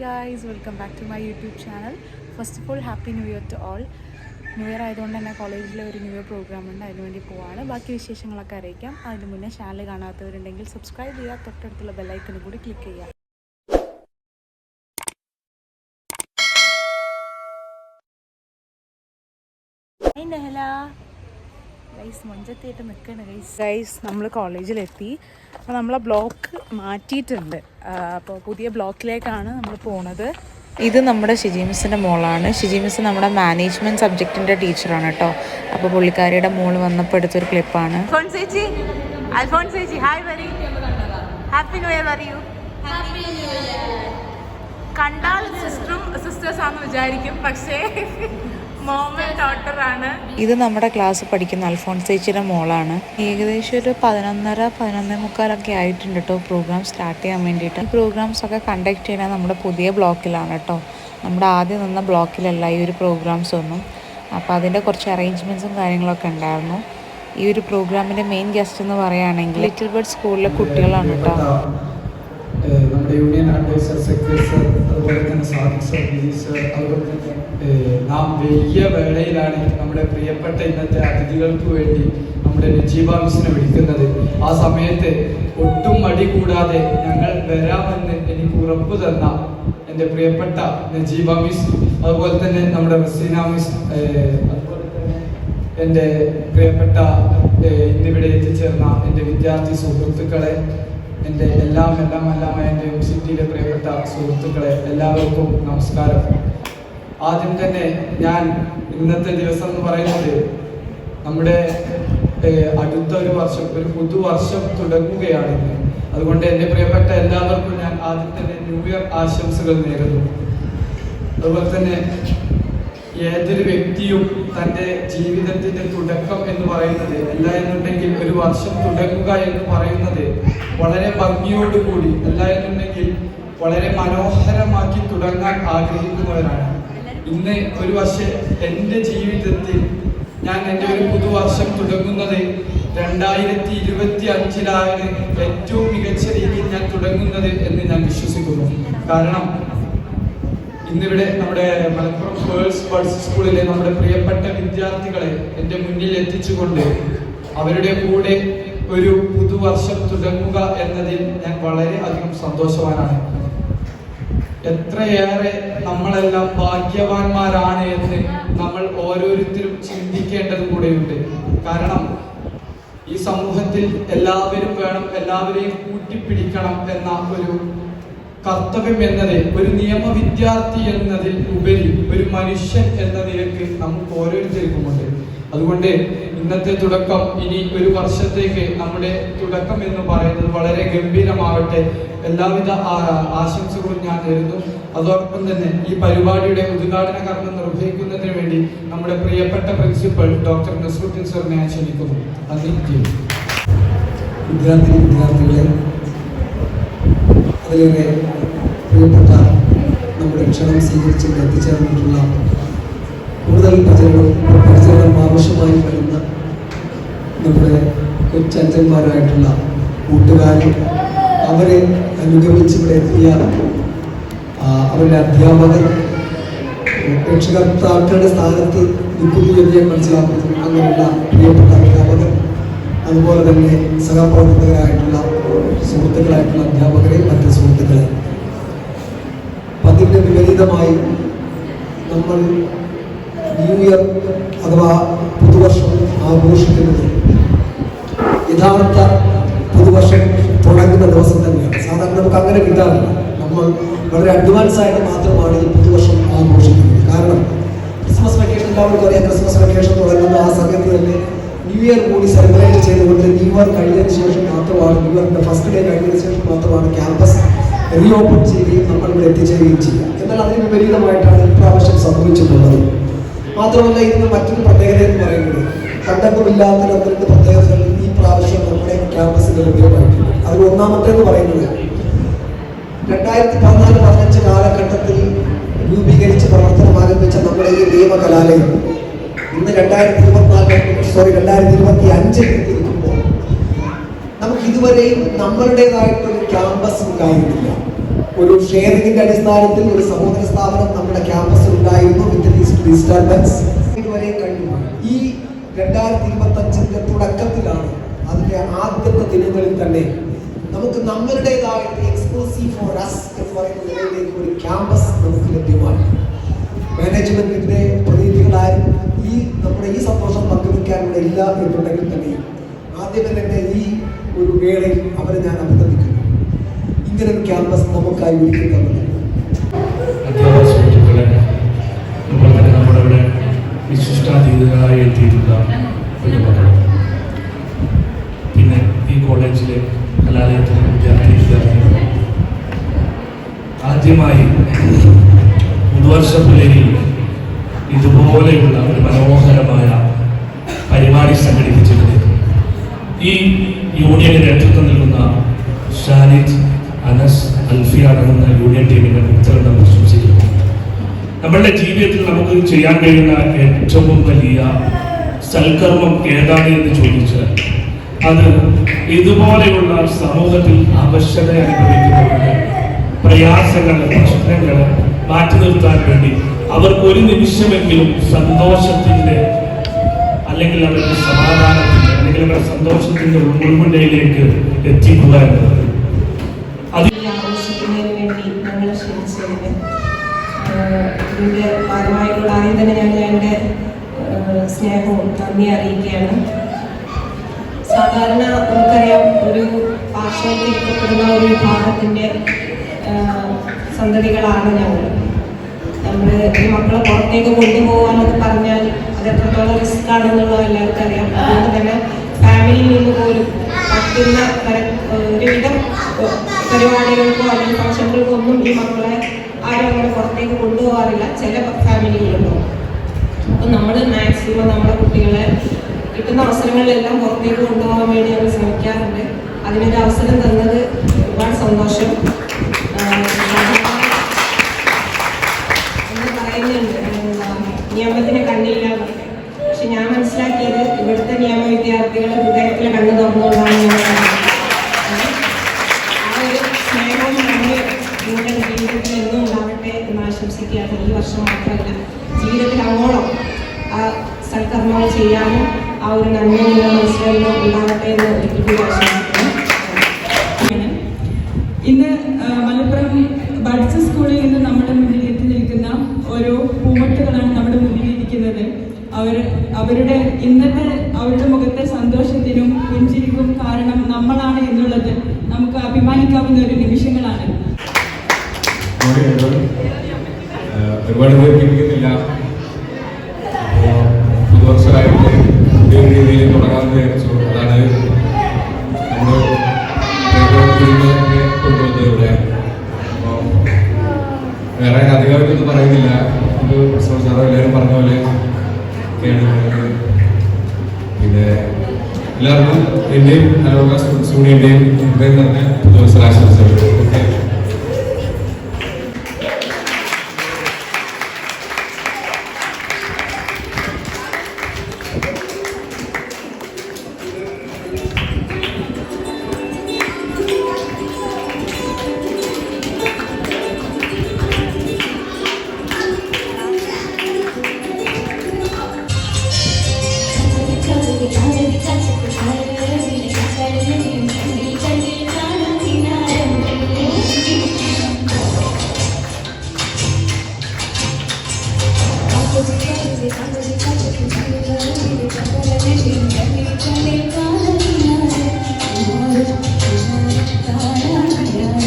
Guys welcome back to my YouTube channel first of all happy new year to all new year ആയതുകൊണ്ട് തന്നെ കോളേജിൽ ഒരു new year programme ഉണ്ട്. അതിനുവേണ്ടി പോവാണ്. ബാക്കി വിശേഷങ്ങളൊക്കെ അറിയിക്കാം. അതിന് മുന്നേ ചാനൽ കാണാത്തവരുണ്ടെങ്കിൽ സബ്സ്ക്രൈബ് ചെയ്യുക. തൊട്ടടുത്തുള്ള ബെല്ലൈക്കണും കൂടി ക്ലിക്ക് ചെയ്യുക. ഹായ് നെഹല ഗൈസ് മഞ്ചത്തായിട്ട് നിൽക്കുകയാണ് ഗൈസ് ഗൈസ് നമ്മൾ കോളേജിലെത്തി അപ്പോൾ നമ്മളെ ബ്ലോക്ക് മാറ്റിയിട്ടുണ്ട്. അപ്പോൾ പുതിയ ബ്ലോക്കിലേക്കാണ് നമ്മൾ പോണത്. ഇത് നമ്മുടെ ഷിജി മിസ്സിന്റെ മോളാണ്. ഷിജി മിസ് നമ്മുടെ മാനേജ്മെന്റ് സബ്ജക്റ്റിന്റെ ടീച്ചറാണ് കേട്ടോ അപ്പോൾ പുള്ളിക്കാരിയുടെ മോൾ വന്നപ്പോൾ എടുത്തൊരു ക്ലിപ്പാണ് ഹാപ്പി ന്യൂ ഇയർ പറയൂ കണ്ടാൽ സിസ്റ്ററും സിസ്റ്റേഴ്സ് ആണെന്ന് വിചാരിക്കും പക്ഷേ ഇത് നമ്മുടെ ക്ലാസ് പഠിക്കുന്ന അൽഫോൺസ് ചേച്ചിയുടെ മോളാണ്. ഏകദേശം ഒരു പതിനൊന്നര പതിനൊന്നേ മുക്കാലൊക്കെ ആയിട്ടുണ്ട് കേട്ടോ പ്രോഗ്രാം സ്റ്റാർട്ട് ചെയ്യാൻ വേണ്ടിയിട്ട്. ഈ പ്രോഗ്രാംസ് ഒക്കെ കണ്ടക്ട് ചെയ്യുന്നത് നമ്മുടെ പുതിയ ബ്ലോക്കിലാണ് കേട്ടോ നമ്മുടെ ആദ്യം നിന്ന ബ്ലോക്കിലല്ല ഈ ഒരു പ്രോഗ്രാംസ് ഒന്നും. അപ്പോൾ അതിന്റെ കുറച്ച് അറേഞ്ച്മെന്റ്സും കാര്യങ്ങളൊക്കെ ഉണ്ടായിരുന്നു. ഈ ഒരു പ്രോഗ്രാമിന്റെ മെയിൻ ഗസ്റ്റ് എന്ന് പറയുകയാണെങ്കിൽ ലിറ്റിൽ ബേർഡ് സ്കൂളിലെ കുട്ടികളാണ് കേട്ടോ യൂണിയൻ അഡ്വൈസർ സെക്രട്ടറി സർ അതുപോലെ തന്നെ സാദിഖ് സർ വിജി സർ അതുപോലെ നാം വലിയ വേളയിലാണ് നമ്മുടെ പ്രിയപ്പെട്ട ഇന്നത്തെ അതിഥികൾക്ക് വേണ്ടി നമ്മുടെ നജീബ മിസിനെ വിളിക്കുന്നത് ആ സമയത്ത് ഒട്ടും മടി കൂടാതെ ഞങ്ങൾ വരാമെന്ന് എനിക്ക് ഉറപ്പ് തന്ന എന്റെ പ്രിയപ്പെട്ട നജീബ മിസ് അതുപോലെ തന്നെ നമ്മുടെ റസീന മിസ് അതുപോലെ തന്നെ എന്റെ പ്രിയപ്പെട്ട ഇന്നിവിടെ എത്തിച്ചേർന്ന എന്റെ വിദ്യാർത്ഥി സുഹൃത്തുക്കളെ എന്റെ എല്ലാം എല്ലാം എല്ലാമായ എന്റെ സിറ്റിയിലെ പ്രിയപ്പെട്ട സുഹൃത്തുക്കളെ എല്ലാവർക്കും നമസ്കാരം. ആദ്യം തന്നെ ഞാൻ ഇന്നത്തെ ദിവസം എന്ന് പറയുന്നത് നമ്മുടെ അടുത്ത ഒരു വർഷം ഒരു പുതുവർഷം തുടങ്ങുകയാണ് അതുകൊണ്ട് എന്റെ പ്രിയപ്പെട്ട എല്ലാവർക്കും ഞാൻ ആദ്യം തന്നെ ന്യൂ ഇയർ ആശംസകൾ നേരുന്നു. അതുപോലെ തന്നെ ഏതൊരു വ്യക്തിയും തന്റെ ജീവിതത്തിന്റെ തുടക്കം എന്ന് പറയുന്നത് അല്ല എന്നുണ്ടെങ്കിൽ ഒരു വർഷം തുടങ്ങുക എന്ന് പറയുന്നത് വളരെ ഭംഗിയോടുകൂടി അല്ല എന്നുണ്ടെങ്കിൽ വളരെ മനോഹരമാക്കി തുടങ്ങാൻ ആഗ്രഹിക്കുന്നവരാണ്. ഇന്ന് ഒരു വർഷം എന്റെ ജീവിതത്തിൽ ഞാൻ എന്റെ ഒരു പുതുവർഷം തുടങ്ങുന്നത് രണ്ടായിരത്തി ഇരുപത്തി അഞ്ചിലാണ് ഏറ്റവും മികച്ച രീതിയിൽ ഞാൻ തുടങ്ങുന്നത് എന്ന് ഞാൻ വിശ്വസിക്കുന്നു. കാരണം ഇന്നിവിടെ നമ്മുടെ മലപ്പുറം ഗേൾസ് ബഡ്സ് സ്കൂളിലെ നമ്മുടെ പ്രിയപ്പെട്ട വിദ്യാർത്ഥികളെ എന്റെ മുന്നിൽ എത്തിച്ചുകൊണ്ട് അവരുടെ കൂടെ ഒരു പുതുവർഷം തുടങ്ങുക എന്നതിൽ ഞാൻ വളരെ അധികം സന്തോഷവാനാണ്. എത്രയേറെ നമ്മളെല്ലാം ഭാഗ്യവാന്മാരാണ് എന്ന് നമ്മൾ ഓരോരുത്തരും ചിന്തിക്കേണ്ടത് കൂടെയുണ്ട്. കാരണം ഈ സമൂഹത്തിൽ എല്ലാവരും വേണം എല്ലാവരെയും കൂട്ടിപ്പിടിക്കണം എന്ന ഒരു കർത്തവ്യം എന്നത് ഒരു നിയമ വിദ്യാർത്ഥി എന്നതിൽ ഉപരി ഒരു മനുഷ്യൻ എന്ന നിലയ്ക്ക് നമുക്ക് ഓരോരുത്തർക്കുമുണ്ട്. അതുകൊണ്ട് ഇന്നത്തെ തുടക്കം ഇനി ഒരു വർഷത്തേക്ക് നമ്മുടെ തുടക്കം എന്ന് പറയുന്നത് വളരെ ഗംഭീരമാവട്ടെ. എല്ലാവിധ ആശംസകളും ഞാൻ നേരുന്നു. അതോടൊപ്പം തന്നെ ഈ പരിപാടിയുടെ ഉദ്ഘാടന കർമ്മം നിർവഹിക്കുന്നതിന് വേണ്ടി നമ്മുടെ പ്രിയപ്പെട്ട പ്രിൻസിപ്പൽ ഡോക്ടർ നസ്രുദ്ദീൻ സാറിനെ ഞാൻ ക്ഷണിക്കുന്നു. അതിൽ. വിദ്യാർത്ഥി വിദ്യാർത്ഥികളെ അതിലേറെ പ്രിയപ്പെട്ട നമ്മുടെ ക്ഷണം സ്വീകരിച്ച് എത്തിച്ചേർന്നിട്ടുള്ള കൂടുതൽ പ്രചരണം പ്രചരണം ആവശ്യമായി വരുന്ന നമ്മുടെ കൊച്ചഞ്ചന്മാരായിട്ടുള്ള കൂട്ടുകാരും അവരെ അനുഗമിച്ച് ഇവിടെ എത്തിയ അവരുടെ അധ്യാപകർ രക്ഷകർത്താക്കളുടെ സ്ഥാനത്ത് നിൽക്കുന്നു ഞാൻ മനസ്സിലാക്കുന്നു. അങ്ങനെയുള്ള പ്രിയപ്പെട്ട അധ്യാപകർ അതുപോലെ തന്നെ സഹപ്രവർത്തകരായിട്ടുള്ള സുഹൃത്തുക്കളായിട്ടുള്ള അധ്യാപകരെ മറ്റ് സുഹൃത്തുക്കളെ. പതിന്റെ വിപരീതമായി നമ്മൾ ന്യൂ ഇയർ അഥവാ പുതുവർഷം ആഘോഷിക്കുന്നത് യഥാർത്ഥ പുതുവർഷം തുടങ്ങുന്ന ദിവസം തന്നെയാണ്. സാധാരണ നമുക്ക് അങ്ങനെ കിട്ടാറില്ല. നമ്മൾ വളരെ അഡ്വാൻസ് ആയിട്ട് മാത്രമാണ് ഈ പുതുവർഷം ആഘോഷിക്കുന്നത്. കാരണം ക്രിസ്മസ് വെക്കേഷൻ എല്ലാവർക്കും അറിയാം ക്രിസ്മസ് വെക്കേഷൻ തുടങ്ങുന്ന ആ സമയത്ത് തന്നെ ന്യൂ ഇയർ കൂടി സെലിബ്രേറ്റ് ചെയ്തുകൊണ്ട് ന്യൂ ഇയർ കഴിഞ്ഞതിന് ശേഷം മാത്രമാണ് ന്യൂ ഇയറിന്റെ ഫസ്റ്റ് ഡേ കഴിഞ്ഞതിന് ശേഷം മാത്രമാണ് ക്യാമ്പസ് റീഓപ്പൺ ചെയ്യുകയും നമ്മൾ ഇവിടെ എത്തിച്ചേരുകയും ചെയ്യുക. എന്നാൽ അതിന് വിപരീതമായിട്ടാണ് ഇപ്രാവശ്യം സംഭവിച്ചിട്ടുള്ളത്. മാത്രമല്ല ഇതിന് മറ്റൊരു പ്രത്യേകത എന്ന് പറയുന്നത് കണ്ടെത്തുമില്ലാത്ത രണ്ട് പ്രത്യേകതകൾ ഈ പ്രാവശ്യം നമ്മുടെ ക്യാമ്പസിൽ ലഭ്യമായിട്ടുണ്ട്. അതിൽ ഒന്നാമത്തേന്ന് പറയുന്നത് രണ്ടായിരത്തി പതിനാല് പതിനഞ്ച് കാലഘട്ടത്തിൽ രൂപീകരിച്ച് പ്രവർത്തനം ആരംഭിച്ച നമ്മുടെ ഈ നിയമ കലാലയം ഇന്ന് രണ്ടായിരത്തി ഇരുപത്തിനാല് സോറി രണ്ടായിരത്തി ഇരുപത്തി അഞ്ചിൽ എത്തിയിരിക്കുമ്പോൾ നമുക്ക് ഇതുവരെയും നമ്മളുടേതായിട്ടൊരു ക്യാമ്പസ് ഉണ്ടായിരുന്നില്ല. ഒരു ഷെയറിംഗിന്റെ അടിസ്ഥാനത്തിൽ ഒരു സഹോദര സ്ഥാപനം നമ്മുടെ ക്യാമ്പസിൽ ഉണ്ടായിരുന്നു വിത്ത് ഡിസ്റ്റർബൻസ് ഇതുവരെ കഴിഞ്ഞു. ഈ രണ്ടായിരത്തി ഇരുപത്തി അഞ്ചിന്റെ തുടക്കത്തിലാണ് അതിന്റെ ആദ്യത്തെ ദിനങ്ങളിൽ തന്നെ നമുക്ക് നമ്മളുടേതായിട്ട് എക്സ്ക്ലൂസീവ് ഫോർ അസ് എന്ന് പറയുന്ന ഒരു ക്യാമ്പസ് നമുക്ക് ലഭ്യമായി മാനേജ്മെന്റിന്റെ പ്രതിനിധികളായ ഈ നമ്മുടെ ഈ സന്തോഷം പങ്കുവെക്കാനുള്ള ഇല്ല എന്നുണ്ടെങ്കിൽ തന്നെയും ആദ്യമേ തന്നെ ഈ ഒരു വേളയിൽ അവരെ ഞാൻ അഭിനന്ദിക്കുന്നു. ഇങ്ങനെ ഒരു ക്യാമ്പസ് നമുക്കായി ഒരുക്കി തന്നത് എത്തിയിട്ടുള്ള പിന്നെ ഈ കോളേജിലെ കലാലയത്തിലെ വിദ്യാർത്ഥി വിദ്യാർത്ഥികൾ ആദ്യമായി പുതുവർഷ പുലരിയിൽ ഇതുപോലെയുള്ള ഒരു മനോഹരമായ പരിപാടി സംഘടിപ്പിച്ചിട്ടുണ്ട്. ഈ യൂണിയന് നേതൃത്വം നൽകുന്ന ഷാലിദ് അനസ് അൽഫി എന്ന യൂണിയൻ ടീമിന്റെ നമ്മൾ പ്രശംസിക്കുന്നു നമ്മളുടെ ജീവിതത്തിൽ നമുക്ക് ചെയ്യാൻ കഴിയുന്ന ഏറ്റവും വലിയ സൽക്കർമ്മം ഏതാണ് എന്ന് ചോദിച്ച് അത് ഇതുപോലെയുള്ള സമൂഹത്തിൽ അവശത അനുഭവിക്കുന്നവരുടെ പ്രയാസങ്ങൾ പ്രശ്നങ്ങൾ മാറ്റി നിർത്താൻ വേണ്ടി അവർക്ക് ഒരു നിമിഷമെങ്കിലും സന്തോഷത്തിന്റെ അല്ലെങ്കിൽ അവരുടെ സമാധാനത്തിന്റെ അല്ലെങ്കിൽ അവരുടെ സന്തോഷത്തിന്റെ ഉൾമുണ്ടയിലേക്ക് എത്തിക്കുക എന്നത്. വേണ്ടി ഞാൻ സ്നേഹവും നന്ദി അറിയിക്കുകയാണ്. സാധാരണ നമുക്കറിയാം ഒരു പാർശ്വവൽക്കരിക്കപ്പെടുന്ന ഒരു വിഭാഗത്തിന്റെ സന്തതികളാണ് ഞങ്ങൾ. നമ്മൾ ഈ മക്കളെ പുറത്തേക്ക് കൊണ്ടുപോകാനൊക്കെ പറഞ്ഞാൽ അത് എത്രത്തോളം റിസ്ക് ആണെന്നുള്ളത് എല്ലാവർക്കും അറിയാം. അതുകൊണ്ട് തന്നെ ഫാമിലിയിൽ നിന്ന് പോലും പറ്റുന്ന ഒരുവിധം പരിപാടികൾക്കോ അല്ലെങ്കിൽ ഫംഗ്ഷനുകൾക്കോ ഒന്നും ഈ മക്കളെ ആരും അങ്ങനെ പുറത്തേക്ക് കൊണ്ടുപോകാറില്ല. ചില ഫാമിലികളിലുണ്ടോ അപ്പം നമ്മൾ മാക്സിമം നമ്മുടെ കുട്ടികളെ കിട്ടുന്ന അവസരങ്ങളിലെല്ലാം പുറത്തേക്ക് കൊണ്ടുപോകാൻ വേണ്ടി ഞങ്ങൾ ശ്രമിക്കാറുണ്ട്. അതിനൊരു അവസരം തന്നത് ഒരുപാട് സന്തോഷം. നിയമത്തിന് കണ്ണില്ല പക്ഷെ ഞാൻ മനസ്സിലാക്കിയത് ഇവിടുത്തെ നിയമ വിദ്യാർത്ഥികളെ ഹൃദയത്തിൽ കണ്ണു തുറന്നുകൊണ്ടാണ് ഞാൻ നിങ്ങളുടെ ജീവിതത്തിൽ എന്നും ഉണ്ടാവട്ടെ എന്ന് ആശംസിക്കുകയാണ്. ഈ വർഷം മാത്രമല്ല ജീവിതത്തിൽ അങ്ങോളം ആ സൽക്കർമ്മങ്ങൾ ചെയ്യാനും ആ ഒരു നന്മ മനസ്സിലാകുന്നു ഉണ്ടാവട്ടെ എന്ന് ഇന്ന് ആ, മലപ്പുറം ബഡ്സ് സ്കൂളിൽ നിന്ന് നമ്മുടെ മുന്നിൽ എത്തി നിൽക്കുന്ന ഓരോ പൂമട്ടുകളാണ് നമ്മുടെ മുന്നിൽ ഇരിക്കുന്നത് അവർ അവരുടെ ഇന്നത്തെ അവരുടെ മുഖത്തെ സന്തോഷത്തിനും പുഞ്ചിരിക്കും കാരണം നമ്മളാണ് എന്നുള്ളത് നമുക്ക് അഭിമാനിക്കാവുന്ന ഒരു നിമിഷങ്ങളാണ്. ഒരുപാട് ദീർഘിപ്പിക്കുന്നില്ല എൻ്റെയും അലോക സ്റ്റുഡൻസ് യൂണിയൻ്റെയും ഹൃദയം നിറഞ്ഞ പുതുവത്സര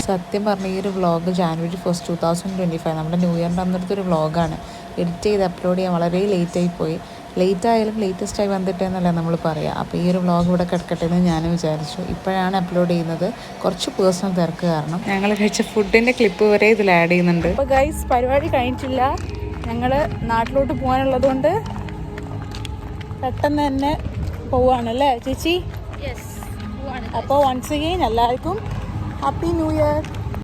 സത്യം പറഞ്ഞ ഈ ഒരു vlog January first two thousand twenty five നമ്മുടെ ന്യൂ ഇയറിന്റെ അന്നത്തെ ഒരു വ്ളോഗാണ് എഡിറ്റ് ചെയ്ത് അപ്ലോഡ് ചെയ്യാൻ വളരെ ലേറ്റായി പോയി. ലേറ്റ് ആയാലും ലേറ്റസ്റ്റ് ആയി വന്നിട്ടേ എന്നല്ല നമ്മൾ പറയുക അപ്പോൾ ഈ ഒരു വ്ളോഗ് ഇവിടെ കിടക്കട്ടെ എന്ന് ഞാൻ വിചാരിച്ചു. ഇപ്പോഴാണ് അപ്ലോഡ് ചെയ്യുന്നത്. കുറച്ച് പേഴ്സണൽ തിരക്ക് കാരണം. ഞങ്ങൾ കഴിച്ച ഫുഡിന്റെ ക്ലിപ്പ് വരെ ഇതിൽ ആഡ് ചെയ്യുന്നുണ്ട്. അപ്പോൾ ഗൈസ് പരിപാടി കഴിഞ്ഞിട്ടില്ല. ഞങ്ങൾ നാട്ടിലോട്ട് പോകാനുള്ളത് കൊണ്ട് പെട്ടെന്ന് തന്നെ പോവാണല്ലേ ചേച്ചി? അപ്പോൾ വൺസ് അഗെയിൻ എല്ലാവർക്കും ഹാപ്പി ന്യൂ ഇയർ